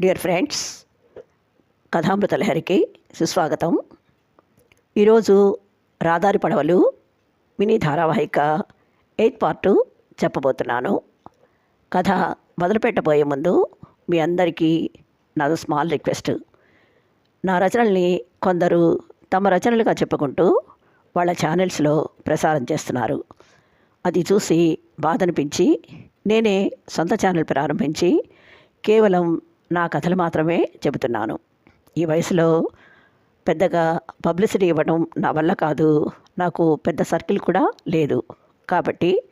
Dear friends కథామృత లహరికి సుస్వాగతం. ఈరోజు రాదారి పడవలు మినీ ధారావాహిక ఎయిత్ పార్టు చెప్పబోతున్నాను. కథ మొదలుపెట్టబోయే ముందు మీ అందరికీ నాది స్మాల్ రిక్వెస్ట్. నా రచనల్ని కొందరు తమ రచనలుగా చెప్పుకుంటూ వాళ్ళ ఛానల్స్లో ప్రసారం చేస్తున్నారు. అది చూసి బాధనిపించి నేనే సొంత ఛానల్ ప్రారంభించి కేవలం నా కథలు మాత్రమే చెబుతున్నాను. ఈ వయసులో పెద్దగా పబ్లిసిటీ ఇవ్వడం నా వల్ల కాదు. నాకు పెద్ద సర్కిల్ కూడా లేదు. కాబట్టి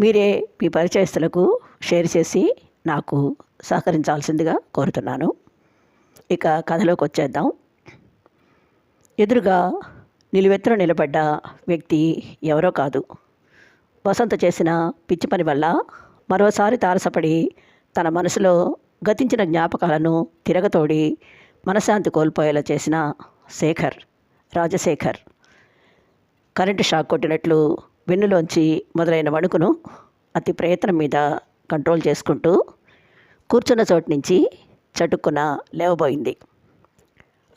మీరే మీ పరిచయస్తులకు షేర్ చేసి నాకు సహకరించాల్సిందిగా కోరుతున్నాను. ఇక కథలోకి వచ్చేద్దాం. ఎదురుగా నిలువెత్తున నిలబడ్డ వ్యక్తి ఎవరో కాదు. వసంత చేసిన పిచ్చి పని వల్ల మరోసారి తారసపడి తన మనసులో గతించిన జ్ఞాపకాలను తిరగతోడి మనశ్శాంతి కోల్పోయేలా చేసిన శేఖర్ రాజశేఖర్. కరెంటు షాక్ కొట్టినట్లు వెన్నులోంచి మొదలైన వణుకును అతి ప్రయత్నం మీద కంట్రోల్ చేసుకుంటూ కూర్చున్న చోటు నుంచి చటుక్కున లేవబోయింది.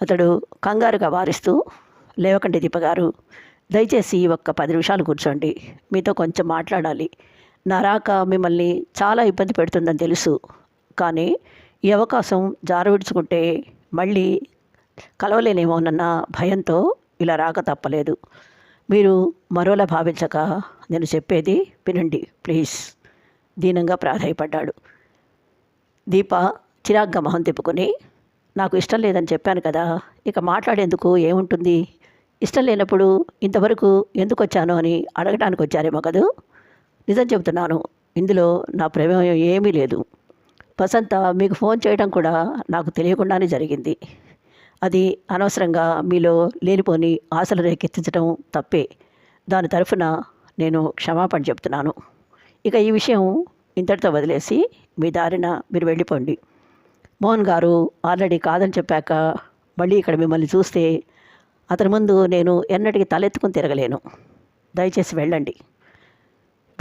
అతడు కంగారుగా వారిస్తూ లేవకండి దీపగారు దయచేసి ఒక్క పది నిమిషాలు కూర్చోండి. మీతో కొంచెం మాట్లాడాలి. నా రాక మిమ్మల్ని చాలా ఇబ్బంది పెడుతుందని తెలుసు. కానీ ఈ అవకాశం జారవిడుచుకుంటే మళ్ళీ కలవలేనేమోనన్న భయంతో ఇలా రాక తప్పలేదు. మీరు మరోలా భావించక నేను చెప్పేది వినండి ప్లీజ్. దీనంగా ప్రాధాయపడ్డాడు. దీప చిరాగ్గా మొహం తిప్పుకొని నాకు ఇష్టం లేదని చెప్పాను కదా ఇక మాట్లాడేందుకు ఏముంటుంది? ఇష్టం లేనప్పుడు ఇంతవరకు ఎందుకు వచ్చాను అని అడగడానికి వచ్చారేమో కదూ? నిజం చెబుతున్నాను ఇందులో నా ప్రమేయం ఏమీ లేదు. వసంత మీకు ఫోన్ చేయడం కూడా నాకు తెలియకుండానే జరిగింది. అది అనవసరంగా మీలో లేనిపోని ఆశలు రేకెత్తించడం తప్పే. దాని తరఫున నేను క్షమాపణ చెప్తున్నాను. ఇక ఈ విషయం ఇంతటితో వదిలేసి మీ దారిన మీరు వెళ్ళిపోండి. మోహన్ గారు ఆల్రెడీ కాదని చెప్పాక మళ్ళీ ఇక్కడ మిమ్మల్ని చూస్తే అతని ముందు నేను ఎన్నటికీ తలెత్తుకుని తిరగలేను. దయచేసి వెళ్ళండి.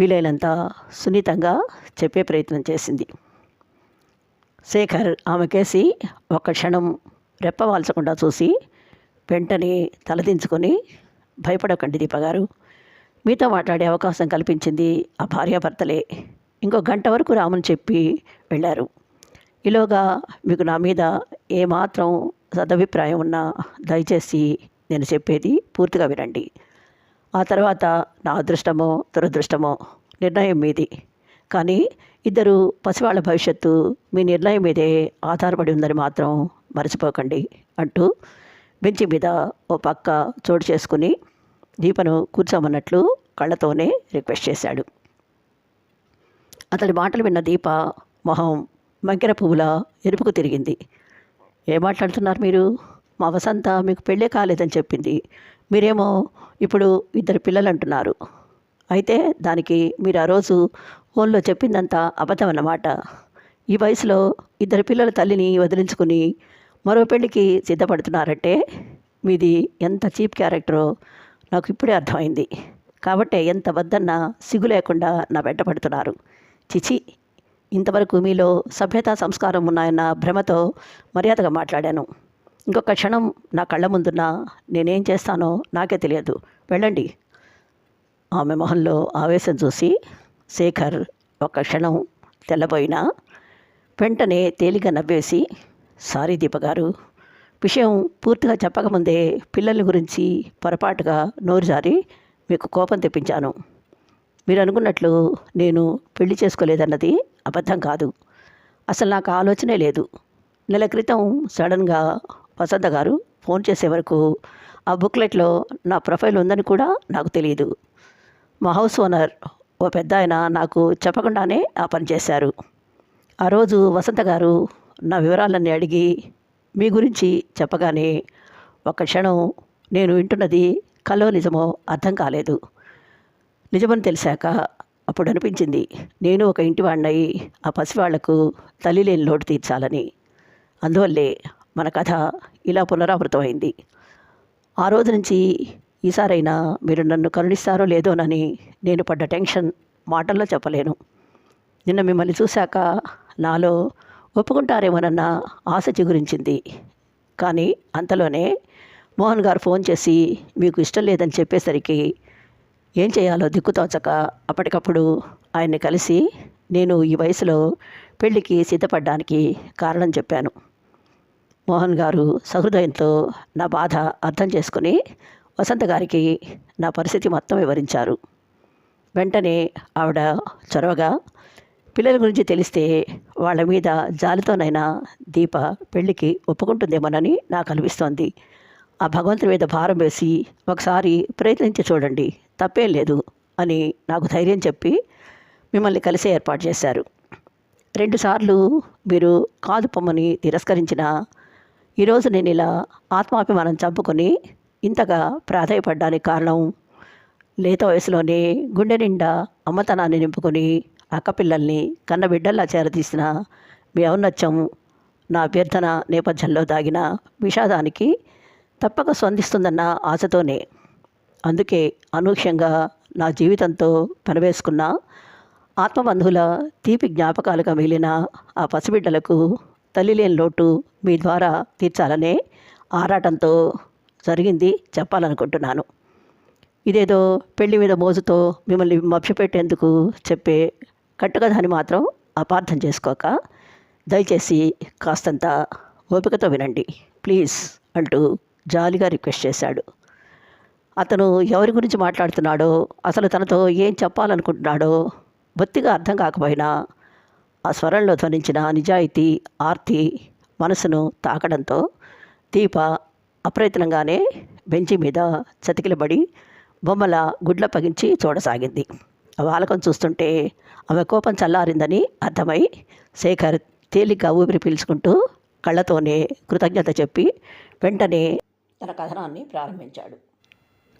వీలైనంత సున్నితంగా చెప్పే ప్రయత్నం చేసింది. శేఖర్ ఆమెకేసి ఒక ఒక్క క్షణం రెప్పవాల్చకుండా చూసి వెంటనే తలదించుకొని భయపడకండి దీపగారు మీతో మాట్లాడే అవకాశం కల్పించింది ఆ భార్యాభర్తలే. ఇంకో గంట వరకు రామని చెప్పి వెళ్ళారు. ఈలోగా మీకు నా మీద ఏమాత్రం సదభిప్రాయం ఉన్నా దయచేసి నేను చెప్పేది పూర్తిగా వినండి. ఆ తర్వాత నా అదృష్టమో దురదృష్టమో నిర్ణయం మీది. కానీ ఇద్దరు పసివాళ్ళ భవిష్యత్తు మీ నిర్ణయం మీదే ఆధారపడి ఉందని మాత్రం మర్చిపోకండి అంటూ బెంచి మీద ఓ పక్క చోటు చేసుకుని దీపను కూర్చోమన్నట్లు కళ్ళతోనే రిక్వెస్ట్ చేశాడు. అతడి మాటలు విన్న దీప మొహం మంకెర పువ్వుల ఎరుపుకు తిరిగింది. ఏం మాట్లాడుతున్నారు మీరు? మా వసంత మీకు పెళ్ళే కాలేదని చెప్పింది. మీరేమో ఇప్పుడు ఇద్దరు పిల్లలు అంటున్నారు అయితే దానికి మీరు ఆ రోజు ఫోన్లో చెప్పిందంతా అబద్ధం అన్నమాట. ఈ వయసులో ఇద్దరు పిల్లల తల్లిని వదిలించుకుని మరో పెళ్ళికి సిద్ధపడుతున్నారంటే మీది ఎంత చీప్ క్యారెక్టరో నాకు ఇప్పుడే అర్థమైంది. కాబట్టే ఎంత వద్దన్నా సిగ్గు లేకుండా నా వెంట పడుతున్నారు. చిచి ఇంతవరకు మీలో సభ్యత సంస్కారం ఉన్నాయన్న భ్రమతో మర్యాదగా మాట్లాడాను. ఇంకొక క్షణం నా కళ్ళ ముందున్న నేనేం చేస్తానో నాకే తెలియదు. వెళ్ళండి. ఆమె మొహంలో ఆవేశం చూసి శేఖర్ ఒక క్షణం తెల్లబోయినా వెంటనే తేలిగా నవ్వేసి సారీ దీపగారు విషయం పూర్తిగా చెప్పకముందే పిల్లల గురించి పొరపాటుగా నోరు జారి మీకు కోపం తెప్పించాను. మీరు అనుకున్నట్లు నేను పెళ్ళి చేసుకోలేదన్నది అబద్ధం కాదు. అసలు నాకు ఆలోచనే లేదు. నెల క్రితం సడన్గా వసంత గారు ఫోన్ చేసే వరకు ఆ బుక్లెట్లో నా ప్రొఫైల్ ఉందని కూడా నాకు తెలియదు మా హౌస్ ఓనర్ ఓ పెద్ద ఆయన నాకు చెప్పకుండానే ఆ పని చేశారు. ఆ రోజు వసంత గారు నా వివరాలన్నీ అడిగి మీ గురించి చెప్పగానే ఒక క్షణం నేను వింటున్నది కలో నిజమో అర్థం కాలేదు. నిజమని తెలిసాక అప్పుడు అనిపించింది నేను ఒక ఇంటి ఆ పసివాళ్ళకు తల్లి లేని లోటు తీర్చాలని. అందువల్లే మన కథ ఇలా పునరావృతమైంది. ఆ రోజు నుంచి ఈసారైనా మీరు నన్ను కరుణిస్తారో లేదోనని నేను పడ్డ టెన్షన్ మాటల్లో చెప్పలేను. నిన్న మిమ్మల్ని చూశాక నాలో ఒప్పుకుంటారేమోనన్న ఆశ చిగురించింది. కానీ అంతలోనే మోహన్ గారు ఫోన్ చేసి మీకు ఇష్టం లేదని చెప్పేసరికి ఏం చేయాలో దిక్కుతోచక అప్పటికప్పుడు ఆయన్ని కలిసి నేను ఈ వయసులో పెళ్ళికి సిద్ధపడడానికి కారణం చెప్పాను. మోహన్ గారు సహృదయంతో నా బాధ అర్థం చేసుకుని వసంత గారికి నా పరిస్థితి మొత్తం వివరించారు. వెంటనే ఆవిడ చొరవగా పిల్లల గురించి తెలిస్తే వాళ్ళ మీద జాలితోనైనా దీప పెళ్ళికి ఒప్పుకుంటుందేమోనని నాకు అనిపిస్తోంది. ఆ భగవంతుని మీద భారం వేసి ఒకసారి ప్రయత్నించి చూడండి తప్పేం లేదు అని నాకు ధైర్యం చెప్పి మిమ్మల్ని కలిసే ఏర్పాటు చేశారు. రెండుసార్లు మీరు కాదు పొమ్మని తిరస్కరించిన ఈరోజు నేను ఇలా ఆత్మాభిమానం చంపుకొని ఇంతగా ప్రాధాయపడ్డానికి కారణం లేత వయసులోనే గుండె నిండా అమ్మతనాన్ని నింపుకొని అక్కపిల్లల్ని కన్నబిడ్డల్లా చేరదీసిన మీ ఔన్నత్యం నా అభ్యర్థన నేపథ్యంలో దాగిన విషాదానికి తప్పక స్పందిస్తుందన్న ఆశతోనే. అందుకే అనూహ్యంగా నా జీవితంతో పనివేసుకున్న ఆత్మబంధువుల తీపి జ్ఞాపకాలుగా మిగిలిన ఆ పసిబిడ్డలకు తల్లి లేని లోటు మీ ద్వారా తీర్చాలనే ఆరాటంతో జరిగింది చెప్పాలనుకుంటున్నాను. ఇదేదో పెళ్ళి మీద మోజుతో మిమ్మల్ని మభ్యపెట్టేందుకు చెప్పే కట్టుకథని మాత్రం అపార్థం చేసుకోక దయచేసి కాస్తంత ఓపికతో వినండి. ప్లీజ్ అంటూ జాలిగా రిక్వెస్ట్ చేశాడు. అతను ఎవరి గురించి మాట్లాడుతున్నాడో అసలు తనతో ఏం చెప్పాలనుకుంటున్నాడో బొత్తిగా అర్థం కాకపోయినా ఆ స్వరంలో ధ్వనించిన నిజాయితీ ఆర్తి మనసును తాకడంతో దీప అప్రయత్నంగానే బెంచి మీద చతికిలబడి బొమ్మల గుడ్ల పగించి చూడసాగింది. ఆ వాలకం చూస్తుంటే ఆమె కోపం చల్లారిందని అర్థమై శేఖర్ తేలిగ్గా ఊపిరి పీల్చుకుంటూ కళ్ళతోనే కృతజ్ఞత చెప్పి వెంటనే తన కథనాన్ని ప్రారంభించాడు.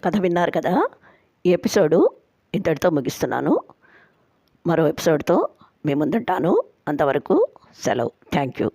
కథ విన్నారు కదా ఈ ఎపిసోడు ఇంతటితో ముగిస్తున్నాను. మరో ఎపిసోడ్తో మీ ముందుంటాను. అంతవరకు సెలవు. Thank you.